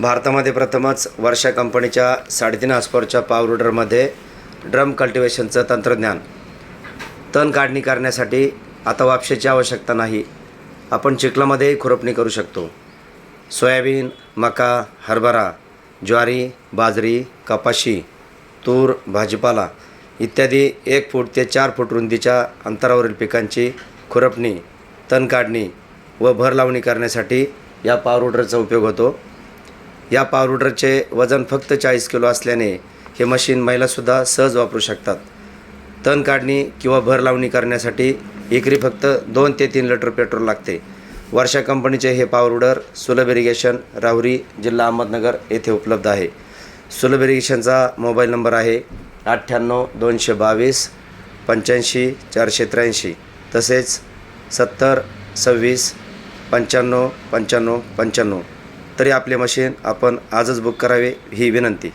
भारतामध्ये प्रथमच वर्षा कंपनीच्या साडेतीन हॉस्पॉरच्या पावरुडरमध्ये ड्रम कल्टिवेशनचं तंत्रज्ञान. तण काढणी करण्यासाठी आता वापशाची आवश्यकता नाही. आपण चिखलामध्येही खुरपणी करू शकतो. सोयाबीन मका हरभरा ज्वारी बाजरी कपाशी तूर भाजीपाला इत्यादी एक फूट ते चार फूट रुंदीच्या अंतरावरील पिकांची खुरपणी तण काढणी व भर लावणी करण्यासाठी या पावरुडरचा उपयोग होतो. या पावरुडरचे वजन फक्त चाळीस किलो असल्याने हे मशीन महिलासुद्धा सहज वापरू शकतात. तण काढणी किंवा भर लावणी करण्यासाठी एकरी फक्त दोन ते तीन लिटर पेट्रोल लागते. वर्षा कंपनीचे हे पावरुडर सुलभ इरिगेशन राहुरी जिल्हा अहमदनगर येथे उपलब्ध आहे. सुलभ इरिगेशनचा मोबाईल नंबर आहे अठ्ठ्याण्णव दोनशे बावीस पंच्याऐंशी चारशे त्र्याऐंशी. तसेच सत्तर सव्वीस पंच्याण्णव पंच्याण्णव पंच्याण्णव. तरी आपले मशीन आपण आजच बुक करावे ही विनंती.